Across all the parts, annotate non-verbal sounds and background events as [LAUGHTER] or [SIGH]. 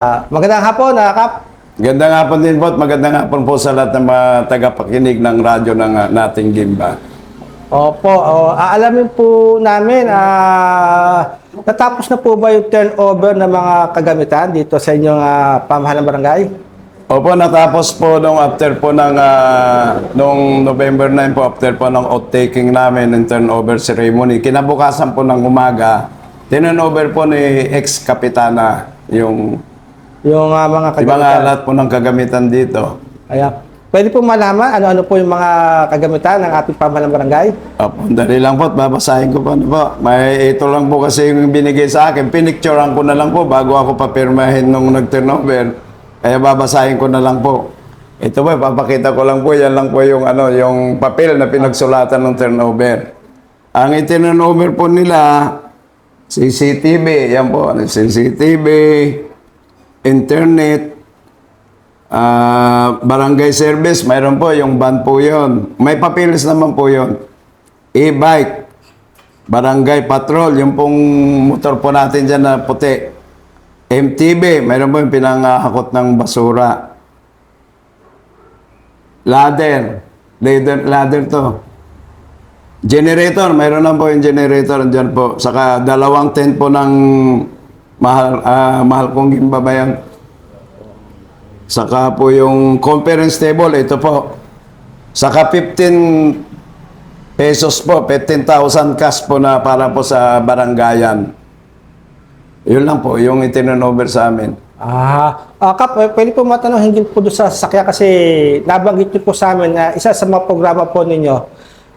Ah, magandang hapon, uh, Kap. Gandang hapon din po at magandang hapon po sa lahat ng mga tagapakinig ng radyo ng uh, nating Gimba. Opo, oh, aalamin po namin, ah, natapos na po ba yung turnover ng mga kagamitan dito sa inyong ah, pamahalang barangay? Opo, natapos po nung after po ng ah, nung November 9 po after po ng outtaking namin ng turnover ceremony. Kinabukasan po ng umaga, tinurnover po ni ex-kapitana yung Yung ah, mga di ba nga kagamitan. lahat po ng kagamitan dito. Ayan. Pwede po malaman ano-ano po yung mga kagamitan ng ating pamahalang barangay? Opo, dali lang po at babasahin ko pa na po. May ito lang po kasi yung binigay sa akin. Pinicturean ko na lang po bago ako papirmahin nung nag-turnover. Kaya babasahin ko na lang po. Ito po, papakita ko lang po. Yan lang po yung, ano, yung papel na pinagsulatan ng turnover. Ang itinurnover po nila, CCTV, yan po, ano, CCTV, internet, Ah, barangay service, mayroon po yung van po yon. May papilis naman po yon. E-bike, barangay patrol, yung pong motor po natin dyan na puti. MTB, mayroon po yung pinangahakot ng basura. Ladder, ladder, ladder to. Generator, mayroon na po yung generator dyan po. Saka dalawang tent po ng mahal, ah, mahal kong gimbabayan. Saka po yung conference table, ito po. Saka 15 pesos po, 15,000 cash po na para po sa barangayan. Yun lang po, yung itinurnover sa amin. Ah, ah Kap, eh, pwede po matanong hinggil po doon sa sasakyan kasi nabanggit niyo po sa amin na isa sa mga programa po ninyo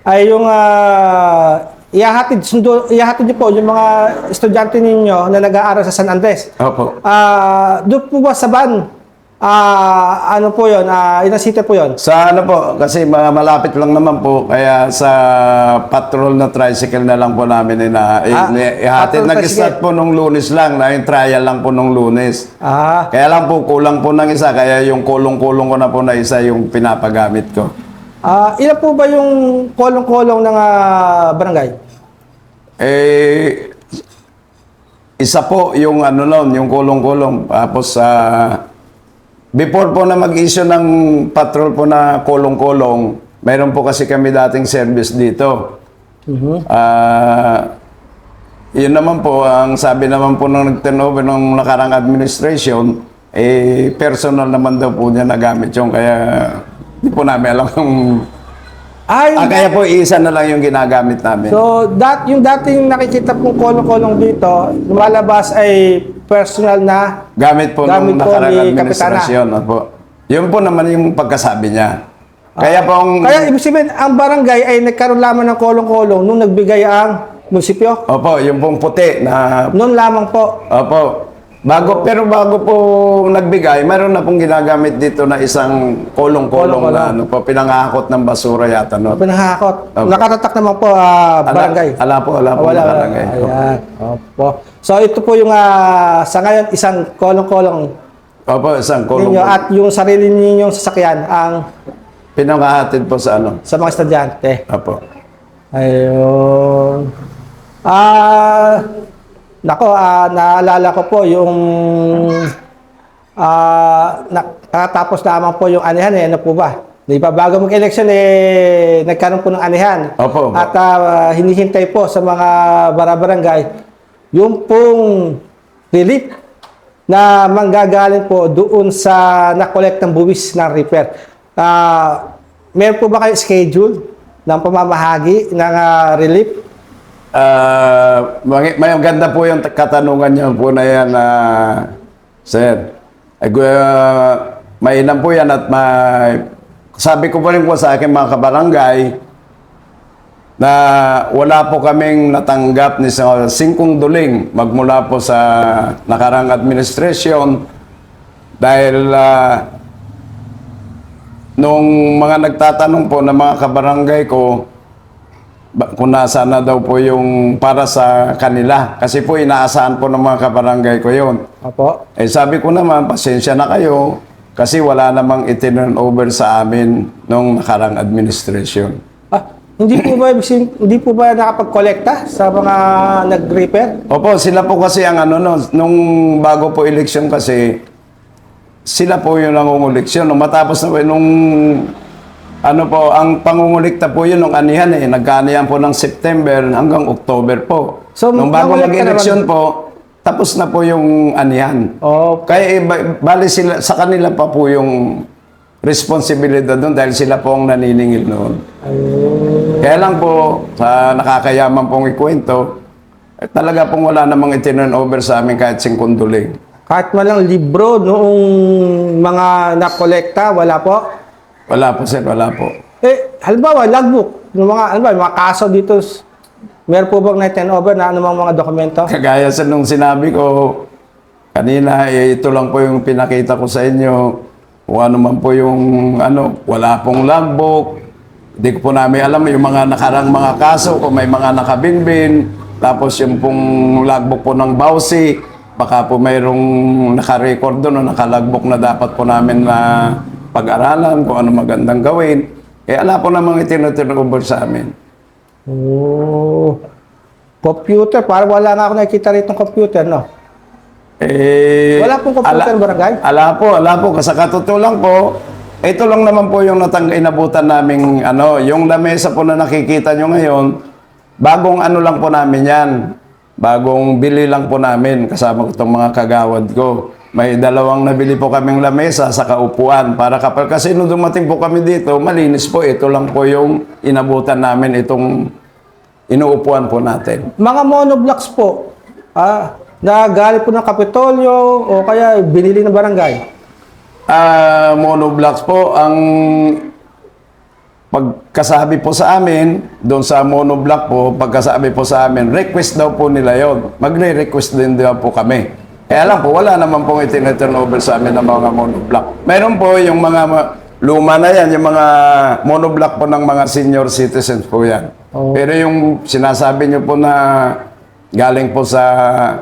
ay yung ah, ihahatid, sundo, ihahatid niyo po yung mga estudyante ninyo na nag-aaral sa San Andres. Opo. Ah, doon po ba sa van? Ah, ano po 'yon? Ah, ilang seater po 'yon? Sa ano po, kasi mga malapit lang naman po, kaya sa patrol na tricycle na lang po namin ina, Ah, ihatid. patrol Nag-start po nung lunes lang, na yung trial lang po nung lunes. Ah, Kaya lang po, kulang po ng isa, kaya yung kulong-kulong ko na po na isa yung pinapagamit ko. Ah, ilan po ba yung kolong-kolong ng ah, barangay? Eh, isa po yung ano nun, yung kulong-kulong. Tapos sa before po na mag-issue ng patrol po na kulong-kulong, mayroon po kasi kami dating service dito. Ah, yun naman po, ang sabi naman po nung nag-turnover ng nakarang administration, eh, personal naman daw po niya nagamit yung kaya hindi po namin alam kung... Ay, Ah, kaya po isa na lang yung ginagamit namin. So, that, yung dating nakikita pong kolong-kolong dito, lumalabas ay personal na Gamit po Gamit nung nakarang ni administrasyon. Po. Yun po naman yung pagkasabi niya. Kaya po ang... Kaya ibig sabihin, ang barangay ay nagkaroon lamang ng kolong-kolong nung nagbigay ang munisipyo. Opo, yung pong puti na... Noon lamang po. Opo. Bago, pero bago po nagbigay, mayroon na pong ginagamit dito na isang kolong-kolong na ano po, pinangakot ng basura yata. No? Pinahakot. Opo. Nakatatak naman po Ala- barangay. Ala po, ala po. wala, barangay. Ayan. Opo. So, ito po yung ah, sa ngayon, isang kolong-kolong Opo, isang kolong. ninyo at yung sarili ninyong sasakyan ang Pinangahatid po sa ano. sa mga estudyante. Opo. Ayun. Ah, nako, ah, naalala ko po yung ah, nakatapos lamang po yung anihan eh, ano po ba? Di ba bago mag-election eh nagkaroon po ng anihan. Opo, opo. At ah, hinihintay po sa mga barabarangay yung pong relief na manggagaling po doon sa nakolekt ng buwis ng repair. Ah, meron po ba kayo schedule ng pamamahagi ng ah, relief? Ah, may, may ganda po yung katanungan niyo po na yan, ah, sir. Uh, mainam po yan at may, sabi ko po rin po sa akin mga kabarangay na wala po kaming natanggap ni sa singkong duling magmula po sa nakarang administrasyon dahil ah, nung mga nagtatanong po ng mga kabarangay ko kung nasa na daw po yung para sa kanila. Kasi po inaasahan po ng mga kabarangay ko yun. Opo. Eh sabi ko naman, pasensya na kayo kasi wala namang itinurn over sa amin nung nakarang administration. Ah, hindi po ba [LAUGHS] hindi po ba nakapag-kolekta sa mga nag-repair? Opo, sila po kasi ang ano no, nung bago po election kasi sila po yung nangunguliksyon. Nung matapos na po, nung ano po, ang pangungulikta po yun nung anihan eh. Nagkaanihan po ng September hanggang October po. So, nung bago mag-eleksyon po, tapos na po yung anihan. Oh, Kaya eh, ba- bali sila, sa kanila pa po yung responsibilidad doon dahil sila po ang naniningil noon. Kaya lang po, sa nakakayaman pong ikwento, eh, talaga pong wala namang itinurn over sa amin kahit singkunduling. kahit malang libro noong mga nakolekta, wala po. Wala po sir, wala po. Eh, halimbawa, logbook, ng mga, halimbawa, yung mga kaso dito, meron po bang na over na anumang mga dokumento? Kagaya sa nung sinabi ko kanina, eh, ito lang po yung pinakita ko sa inyo. Kung ano man po yung ano, wala pong logbook. Hindi ko po namin alam yung mga nakarang mga kaso, kung may mga nakabinbin. Tapos yung pong logbook po ng Bausi, baka po mayroong nakarecord doon o nakalogbook na dapat po namin na pag-aralan kung ano magandang gawin. Eh, ala po namang itinuturnover sa amin. Oh, computer, parang wala nga ako nakikita rito ng computer, no? Eh, Wala pong computer barangay? Ala po, ala po. Sa katutulan lang po, ito lang naman po yung natang inabutan naming ano, yung lamesa po na nakikita nyo ngayon, bagong ano lang po namin yan. Bagong bili lang po namin kasama ko itong mga kagawad ko. May dalawang nabili po kaming lamesa sa kaupuan para kapag kasi nung dumating po kami dito, malinis po. Ito lang po yung inabutan namin itong inuupuan po natin. Mga monoblocks po, ah, na galing po ng Kapitolyo o kaya binili ng barangay. Ah, monoblocks po ang pagkasabi po sa amin, doon sa monoblock po, pagkasabi po sa amin, request daw po nila yon. Magre-request din daw po kami. Kaya lang po, wala naman pong itin-turn over sa amin ng mga monoblock. Meron po yung mga ma- luma na yan, yung mga monoblock po ng mga senior citizens po yan. Oh. Pero yung sinasabi nyo po na galing po sa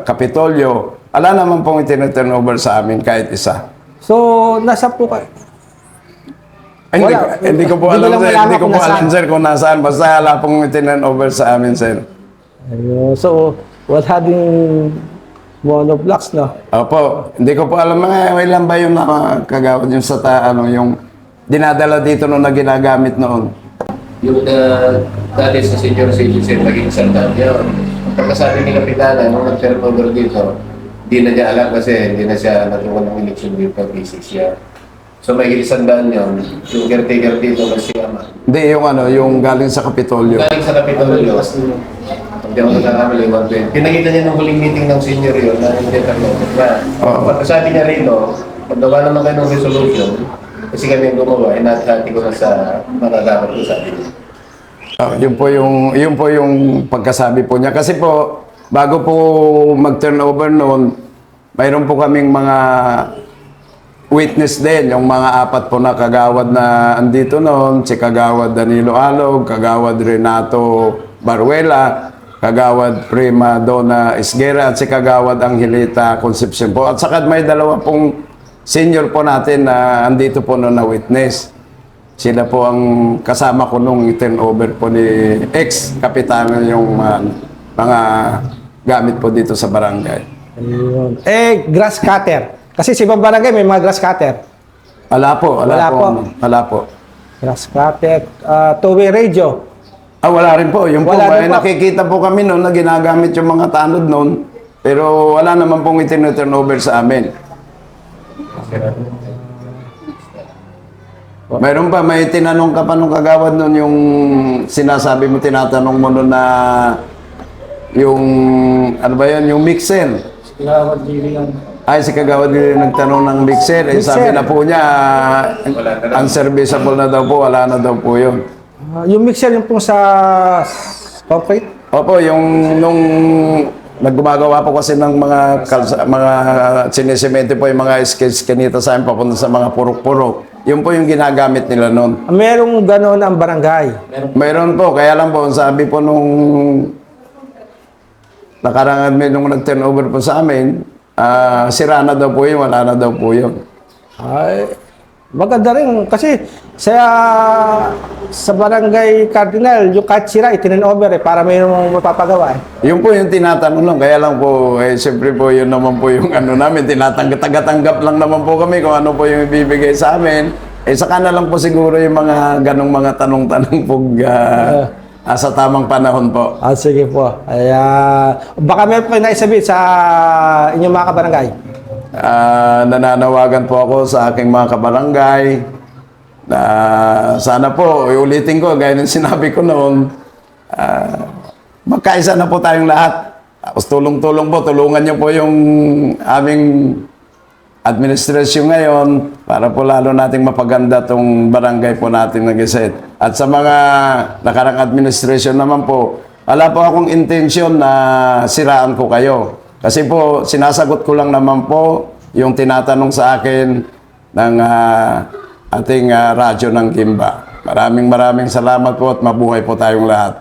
Kapitolyo, wala naman pong itin-turn over sa amin kahit isa. So, nasa po kayo. Ay, hindi, ko, hindi ko po Hindi alam, sir. Hindi ko po alam, nasaan. sir, kung nasaan. Basta wala pong itinan over sa amin, sir. Ayun. So, wala ding monoblocks, no? Opo, hindi ko po alam. Mga ilan ba yung nakakagawad yung sa ta, ano, yung dinadala dito nung na ginagamit noon. Yung uh, dati sa senior citizen naging sandal yun. Pagkasabi ni Kapitana, nung nag-turnover dito, hindi na niya alam kasi hindi na siya natuwa ng election dito basis siya. So may isandaan yun, yung caretaker dito na si Ama. Hindi, yung ano, yung galing sa Kapitolyo. Galing sa Kapitolyo, hindi ako nagkakamali, 120. Pinakita niya nung huling meeting ng senior yun na hindi turnover na. Oo. Pagkasabi niya rito, paggawa naman kayo ng resolution, kasi kami yung gumawa, inatihati ko na sa mga dapat ko sabi niya. Ah, yun po yung yun po yung pagkasabi po niya kasi po bago po mag-turnover noon mayroon po kaming mga witness din yung mga apat po na kagawad na andito noon si kagawad Danilo Alog, kagawad Renato Baruela, kagawad Prima Donna Isguera at si kagawad Angelita Concepcion po at saka may dalawa pong senior po natin na andito po noon na witness. Sila po ang kasama ko nung turnover po ni ex-kapitana yung uh, mga gamit po dito sa barangay. Ayun. Eh, grass cutter. Kasi sa ibang barangay may mga grass cutter. Wala po, wala, Wala po. Wala po. Grass cutter, ah, two-way radio. Ah, wala rin po. Yung Wala po. nakikita po kami noon na ginagamit yung mga tanod noon. Pero wala naman pong itinuturnover sa amin. Mayroon pa, may tinanong ka pa nung kagawad noon yung sinasabi mo, tinatanong mo noon na yung, ano ba yan, yung mixer. Ay, si Kagawad din nagtanong ng mixer. Eh, sabi na po niya, daw. unserviceable na daw po, wala na daw po yun. Ah, yung mixer yung pong sa concrete. Opo, yung nung naggumagawa po kasi ng mga kalsa, mga sinisemento po yung mga sketch kanita sa amin papunta sa mga purok-purok. Yun po yung ginagamit nila noon. Merong gano'n ang barangay. Mayroon po, kaya lang po, sabi po nung nakarangan may nung nag-turnover po sa amin, ah, sira na daw po yun, wala na daw po yun. Ay, Maganda rin kasi sa sa barangay Cardinal, yung kahit sira, itinin over eh, para mayroong mapapagawa eh. Yun po yung tinatanong lang. Kaya lang po, eh, siyempre po, yun naman po yung [LAUGHS] ano namin. Tinatanggap lang naman po kami kung ano po yung ibibigay sa amin. Eh, saka na lang po siguro yung mga ganong mga tanong-tanong po ah, ah, sa tamang panahon po. Ah, sige po. Ay, ah, baka meron po kayo naisabi sa inyong mga kabarangay. Ah, nananawagan po ako sa aking mga kabarangay na sana po, ulitin ko, gaya ng [LAUGHS] sinabi ko noon, ah, magkaisa na po tayong lahat. Tapos tulong-tulong po, tulungan niyo po yung aming administrasyon ngayon para po lalo nating mapaganda tong barangay po natin na Geset. At sa mga nakarang administrasyon naman po, wala po akong intensyon na siraan ko kayo. Kasi po, sinasagot ko lang naman po yung tinatanong sa akin ng ah, ating ah, radyo ng Gimba. Maraming maraming salamat po at mabuhay po tayong lahat.